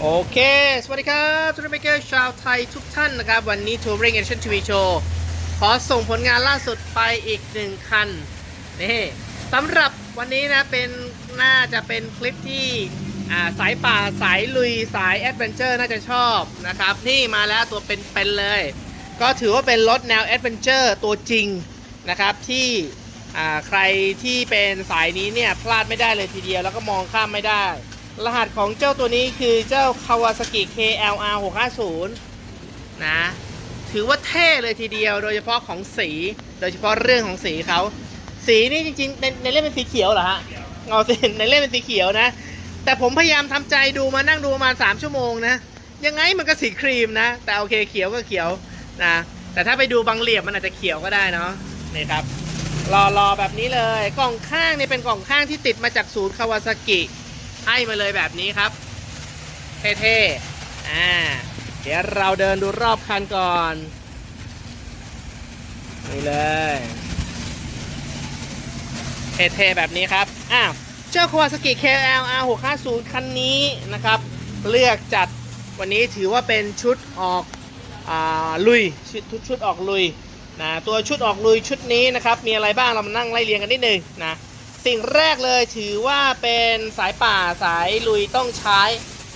โอเค สวัสดีครับทุกท่านเกอร์ชาวไทยทุกท่านนะครับ วันนี้ Touring Edition TV Show ขอส่งผลงานล่าสุดไปอีกหนึ่งคัน นี่สำหรับวันนี้นะเป็นน่าจะเป็นคลิปที่าสายป่าสายลุยสายแอดเวนเจอร์น่าจะชอบนะครับ นี่มาแล้วตัวเป็นๆเลย ก็ถือว่าเป็นรถแนวแอดเวนเจอร์ตัวจริงนะครับที่ใครที่เป็นสายนี้เนี่ยพลาดไม่ได้เลยทีเดียวแล้วก็มองข้ามไม่ได้ รหัสของเจ้าตัวนี้คือเจ้า Kawasaki KLR 650นะ ถือว่าเท่เลยทีเดียว โดยเฉพาะของสี โดยเฉพาะเรื่องของสีเขา สีนี่จริงๆในในเล่มเป็นสีเขียวเหรอฮะเอาสิในเล่มเป็นสีเขียวนะ แต่ผมพยายามทำใจดูมานั่งดูประมาณ3ชั่วโมงนะ ยังไงมันก็สีครีมนะ แต่โอเคเขียวก็เขียวนะ แต่ถ้าไปดูบางเหลี่ยมมันอาจจะเขียวก็ได้เนาะ นี่ครับรอรอแบบนี้เลย กล่องข้างนี่เป็นกล่องข้างที่ติดมาจากศูนย์คาวาซากิ ให้มาเลยแบบนี้ครับ เท่ๆอ่าเดี๋ยวเราเดินดูรอบคันก่อน นี่เลย เท่ๆแบบนี้ครับอ้าวเจ้า Kawasaki KLR 650คันนี้นะครับ เลือกจัดวันนี้ถือว่าเป็นชุดออกอลุยชุดชุดออกลุยนะตัวชุดออกลุยชุดนี้นะครับ มีอะไรบ้างเรามานั่งไล่เรียงกันนิดนึงนะ สิ่งแรกเลยถือว่าเป็นสายป่าสายลุยต้องใช้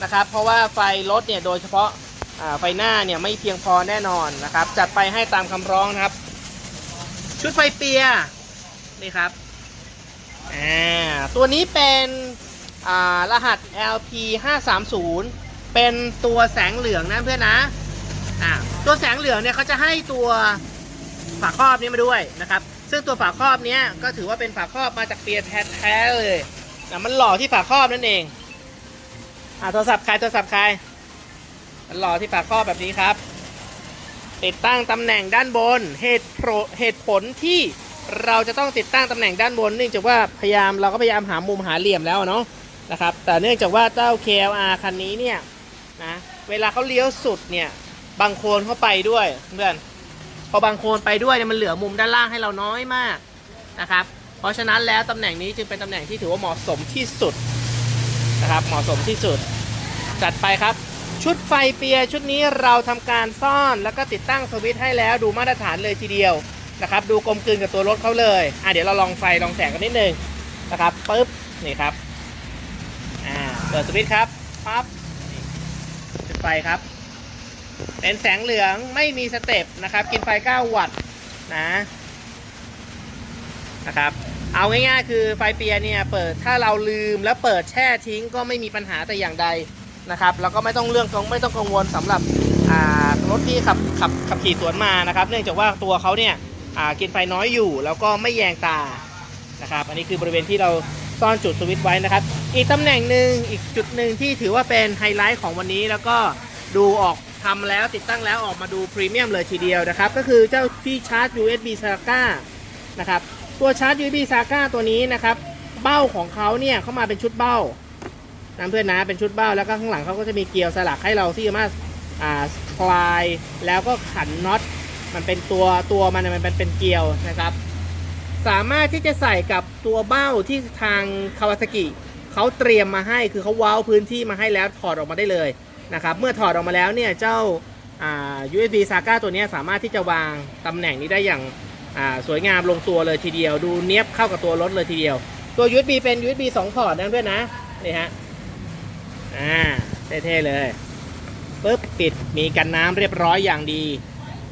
นะครับ เพราะว่าไฟรถเนี่ยโดยเฉพาะไฟหน้าเนี่ยไม่เพียงพอแน่นอนนะครับ จัดไปให้ตามคำร้องนะครับ ชุดไฟเปียนี่ครับอ่าตัวนี้เป็นอ่ารหัส LP 530เป็นตัวแสงเหลืองนะเพื่อนนะอ่าตัวแสงเหลืองเนี่ยเขาจะให้ตัวฝาครอบนี้มาด้วยนะครับ ซึ่งตัวฝาครอบเนี้ยก็ถือว่าเป็นฝาครอบมาจากเปียแท้ๆเลยนะมันหล่อที่ฝาครอบนั่นเองอ่าโทรศัพท์ใครโทรศัพท์ใครมันหล่อที่ฝาครอบแบบนี้ครับ ติดตั้งตำแหน่งด้านบนเหตุโเหตุผลที่เราจะต้องติดตั้งตำแหน่งด้านบนเนื่องจากว่าพยายามเราก็พยายามหามุมหาเหลี่ยมแล้วเนาะนะครับ แต่เนื่องจากว่าเจ้า KLR คันนี้เนี่ยนะเวลาเขาเลี้ยวสุดเนี่ยบางโคนเข้าไปด้วยเพื่อน พอบางโคนไปด้วยเนี่ยมันเหลือมุมด้านล่างให้เราน้อยมากนะครับ เพราะฉะนั้นแล้วตำแหน่งนี้จึงเป็นตำแหน่งที่ถือว่าเหมาะสมที่สุดนะครับ เหมาะสมที่สุด จัดไปครับ ชุดไฟเปียชุดนี้เราทำการซ่อนแล้วก็ติดตั้งสวิตช์ให้แล้วดูมาตรฐานเลยทีเดียวนะครับ ดูกลมกลืนกับตัวรถเขาเลยอะเดี๋ยวเราลองไฟลองแสงกันนิดนึงนะครับปึ๊บนี่ครับอ่าเปิดสวิตช์ครับปั๊บนี่จุดไฟครับ เป็นแสงเหลืองไม่มีสเต็ปนะครับ กินไฟ 9 วัตต์นะนะครับเอาง่ายๆ คือไฟเปียเนี่ยเปิดถ้าเราลืมแล้วเปิดแช่ทิ้งก็ไม่มีปัญหาแต่อย่างใดนะครับแล้วก็ไม่ต้องเรื่องกังไม่ต้องกังวลสำหรับรถที่ขับขับขับขี่สวนมานะครับ เนื่องจากว่าตัวเขาเนี่ยกินไฟน้อยอยู่ แล้วก็ไม่แยงตานะครับ อันนี้คือบริเวณที่เราซ่อนจุดสวิตช์ไว้นะครับ อีกตำแหน่งหนึ่งอีกจุดหนึ่งที่ถือว่าเป็นไฮไลท์ของวันนี้แล้วก็ดูออก ทำแล้วติดตั้งแล้วออกมาดูพรีเมียมเลยทีเดียวนะครับ ก็คือเจ้าที่ชาร์จ USB SATA นะครับตัวชาร์จ USB SATA ตัวนี้นะครับ เบ้าของเขาเนี่ยเข้ามาเป็นชุดเบ้านะเพื่อนนะเป็นชุดเบ้าแล้วก็ข้างหลังเขาก็จะมีเกลียวสลักให้เราที่สามารถอ่าคลายแล้วก็ขันน็อตมันเป็นตัวตัวมันมันเป็นเป็นเกลียวนะครับ สามารถที่จะใส่กับตัวเบ้าที่ทางคาวาซากิเขาเตรียมมาให้คือเขาว้าวพื้นที่มาให้แล้วถอดออกมาได้เลย นะครับ เมื่อถอดออกมาแล้วเนี่ยเจ้าา USB SATA ตัวนี้สามารถที่จะวางตำแหน่งนี้ได้อย่างาสวยงามลงตัวเลยทีเดียว ดูเนี้ยบเข้ากับตัวรถเลยทีเดียว ตัว USB เป็น USB 2 พอร์ตนะเพื่อนนะนี่ฮะอ่าเท่ๆเลยปุ๊บปิดมีกันน้ำเรียบร้อยอย่างดี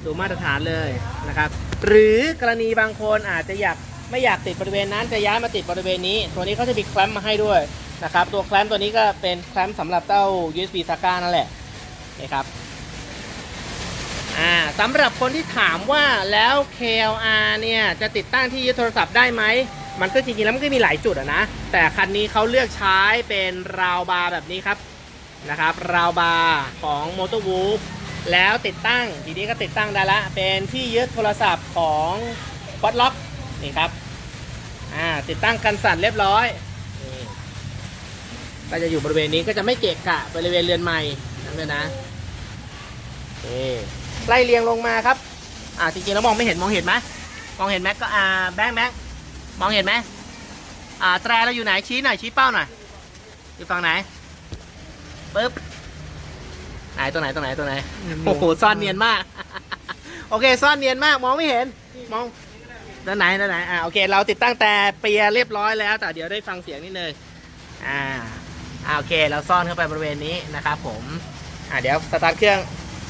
ดูมาตรฐานเลยนะครับ หรือกรณีบางคนอาจจะอยากไม่อยากติดบริเวณนั้นจะย้ายมาติดบริเวณนี้ ตัวนี้เขาจะมีแคลมมาให้ด้วย นะครับ ตัวแคลมตัวนี้ก็เป็นแคลมสำหรับเต้า USB ซาก้านั่นแหละนี่ครับอ่าสำหรับคนที่ถามว่าแล้ว KLR เนี่ยจะติดตั้งที่ยึดโทรศัพท์ได้ไหม มันก็จริงๆแล้วมันก็มีหลายจุดอะนะ แต่คันนี้เขาเลือกใช้เป็นราวบาร์แบบนี้ครับนะครับ ราวบาร์ของ m o t o r w o o f แล้วติดตั้งทีนี้ก็ติดตั้งได้ละเป็นที่ยึดโทรศัพท์ของบอทล็อกนี่ครับอ่าติดตั้งกันสั่นเรียบร้อย ก็จะอยู่บริเวณนี้ก็จะไม่เกะกะบริเวณเรือนใหม่นั่นเลยนะนี่ไล่เรียงลงมาครับ อ่าจริงๆแล้วมองไม่เห็นมองเห็นไหมมองเห็นไหมก็อ่าแบงค์แบงค์มองเห็นไหมอ่าแตรเราอยู่ไหนชี้หน่อยชี้เป้าหน่อยอยู่ฝั่งไหนปึ๊บไหนตัวไหนตัวไหนตัวไหนโอ้โหซ่อนเนียนมาก โอเคซ่อนเนียนมากมองไม่เห็นมองด้านไหนด้านไหนอ่าโอเค เราติดตั้งแต่เปียร์เรียบร้อยแล้ว แต่เดี๋ยวได้ฟังเสียงนิดนึงอ่า อ่าโอเค เราซ่อนเข้าไปบริเวณนี้นะครับผมอ่าเดี๋ยวสตาร์ทเครื่อง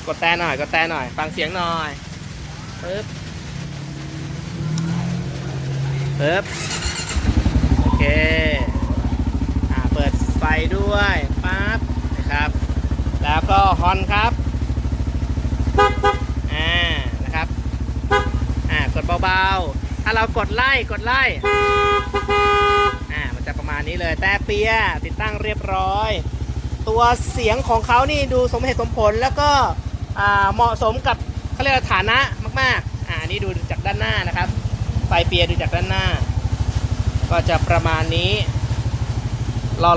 กดแต่หน่อยกดแต่หน่อย ฟังเสียงหน่อยปึ๊บปึ๊บโอเคอ่าเปิดไฟด้วยปั๊บนะครับ แล้วก็ฮอนครับอ่านะครับอ่ากดเบาๆ ถ้าเรากดไล่กดไล่ มันจะประมาณนี้เลยแต่เปียติดตั้งเรียบร้อย ตัวเสียงของเขานี่ดูสมเหตุสมผลแล้วก็เหมาะสมกับเขาเรียกว่าฐานะมากๆอ่านี่ดูจากด้านหน้านะครับไฟเปียดูจากด้านหน้า ก็จะประมาณนี้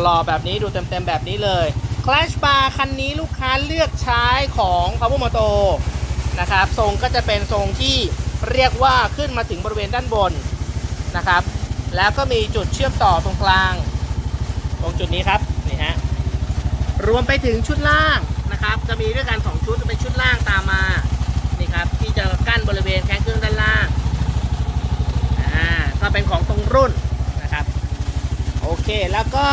รอๆแบบนี้ดูเต็มๆแบบนี้เลย Clash Bar คันนี้ลูกค้าเลือกใช้ของ Power Moto นะครับ ทรงก็จะเป็นทรงที่เรียกว่าขึ้นมาถึงบริเวณด้านบนนะครับ แล้วก็มีจุดเชื่อมต่อตรงกลาง ตรงจุดนี้ครับนี่ฮะรวมไปถึงชุดล่างนะครับ จะมีด้วยกัน2ชุดเป็นชุดล่างตามมานี่ครับที่จะกั้นบริเวณแข้งเครื่องด้านล่างอ่าก็เป็นของตรงรุ่นนะครับโอเคแล้วก็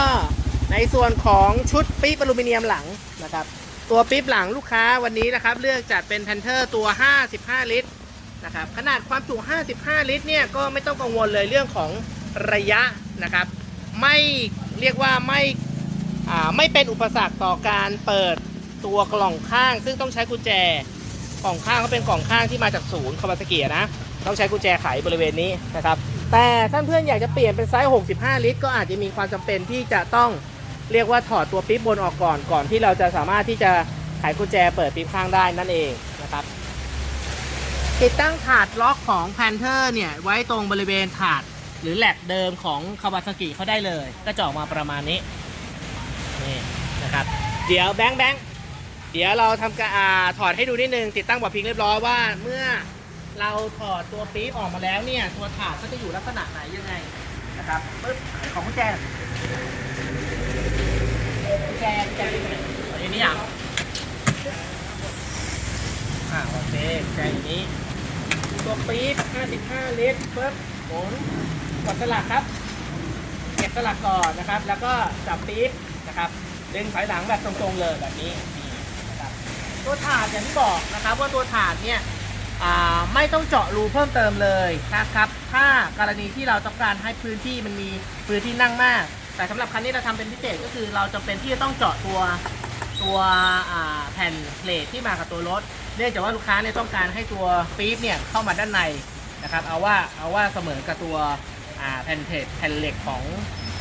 ในส่วนของชุดปี๊บอลูมิเนียมหลังนะครับ ตัวปี๊บหลังลูกค้าวันนี้นะครับ เลือกจัดเป็นแพนเทอร์ตัว 55 ลิตรนะครับขนาดความจุ 55 ลิตรเนี่ยก็ไม่ต้องกังวลเลยเรื่องของ ระยะนะครับ ไม่เรียกว่าไม่าไม่เป็นอุปสรรคต่อการเปิดตัวกล่องข้าง ซึ่งต้องใช้กุญแจกล่องข้างเขาเป็นกล่องข้างที่มาจากศูนย์คาวาซากินะต้องใช้กุญแจไขบริเวณนี้นะครับ แต่ท่านเพื่อนอยากจะเปลี่ยนเป็นไซส์ 65 ลิตร ก็อาจจะมีความจำเป็นที่จะต้องเรียกว่าถอดตัวปิ๊บบนออกก่อนก่อนที่เราจะสามารถที่จะไขกุญแจเปิดปิ๊บข้างได้นั่นเองนะครับ ติดตั้งถาดล็อกของ Panther เนี่ยไว้ตรงบริเวณถาด หรือแหลกเดิมของคาวาซากิเขาได้เลย ก็จะออกมาประมาณนี้นี่นะครับ เดี๋ยวแบงค์แบงค์เดี๋ยวเราทำการอ่าถอดให้ดูนิดนึง ติดตั้งบอร์ดพิงเรียบร้อยว่าเมื่อเราถอดตัวปี๊บออกมาแล้วเนี่ย ตัวถาดก็จะอยู่ลักษณะไหนยังไงนะครับปึ๊บของกุญแจกุญแจกุญแจอยู่ไหนอ๋ออยู่นี่อะอ่าโอเคกุญแจอยู่นี้ ตัวปี๊บ55 ลิตรปึ๊บหมุน ดสลักครับ เก็บสลักก่อนนะครับ แล้วก็จับปี๊บนะครับดึงถอยหลังแบบตรงๆเลยแบบนี้นะครับตัวถาดอย่างที่บอกนะครับ ว่าตัวถาดเนี่ยไม่ต้องเจาะรูเพิ่มเติมเลยนะครับ ถ้ากรณีที่เราต้องการให้พื้นที่มันมีพื้นที่นั่งมาก แต่สำหรับคันนี้เราทำเป็นพิเศษก็คือเราจำเป็นที่จะต้องเจาะตัวตัวแผ่นเพลทที่มากับตัวรถ เนื่องจากว่าลูกค้าเนี่ยต้องการให้ตัวปี๊บเนี่ยเข้ามาด้านในนะครับ เอาว่าเอาว่าเสมอกับตัว แผ่นเพลทแผ่นเหล็กของ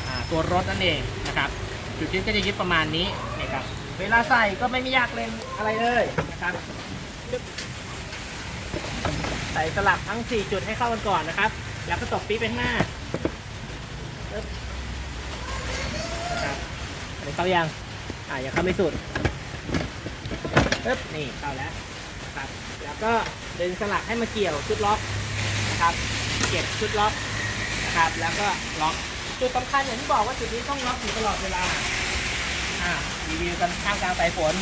อตัวรถนั่นเองนะครับจุดยึดก็จะยึดประมาณนี้นะครับเวลาใส่ก็ไม่มียากเล่นอะไรเลยนะครับใส่สลับทั้ง 4 จุดให้เข้ากันก่อนนะครับ แล้วก็ตบปี๊บไปข้างหน้าปึ๊บนะครับอันนี้เข้ายัง อ่ายังเข้าไม่สุดปึ๊บนี่เข้าแล้วครับ แล้วก็ดึงสลักให้มาเกี่ยวชุดล็อกนะครับ เก็บชุดล็อก นะครับ แล้วก็ล็อกจุดสำคัญอย่างที่บอกว่าจุดนี้ต้องล็อกอยู่ตลอดเวลาอ่ารีวิวกันท่ามกลางสายฝน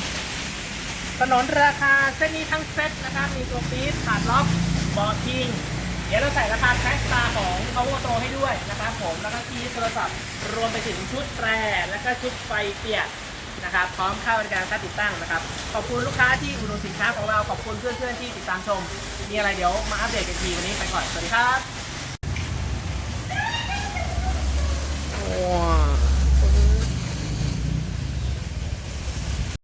ถนนราคาเส้นนี้ทั้งเซ็ตนะครับมีตัวปี๊บถาดล็อกบอร์ทิงเดี๋ยวเราใส่ราคาแท็กตาของ power โตให้ด้วยนะครับผมแล้วก็คีย์โทรศัพท์รวมไปถึงชุดแตรแล้วก็ชุดไฟเปียกนะครับพร้อมเข้าบริการค่าติดตั้งนะครับ ขอบคุณลูกค้าที่อุดหนุนสินค้าของเราขอบคุณเพื่อนๆที่ติดตามชม มีอะไรเดี๋ยวมาอัปเดตกันทีวันนี้ไปก่อน สวัสดีครับ Wow.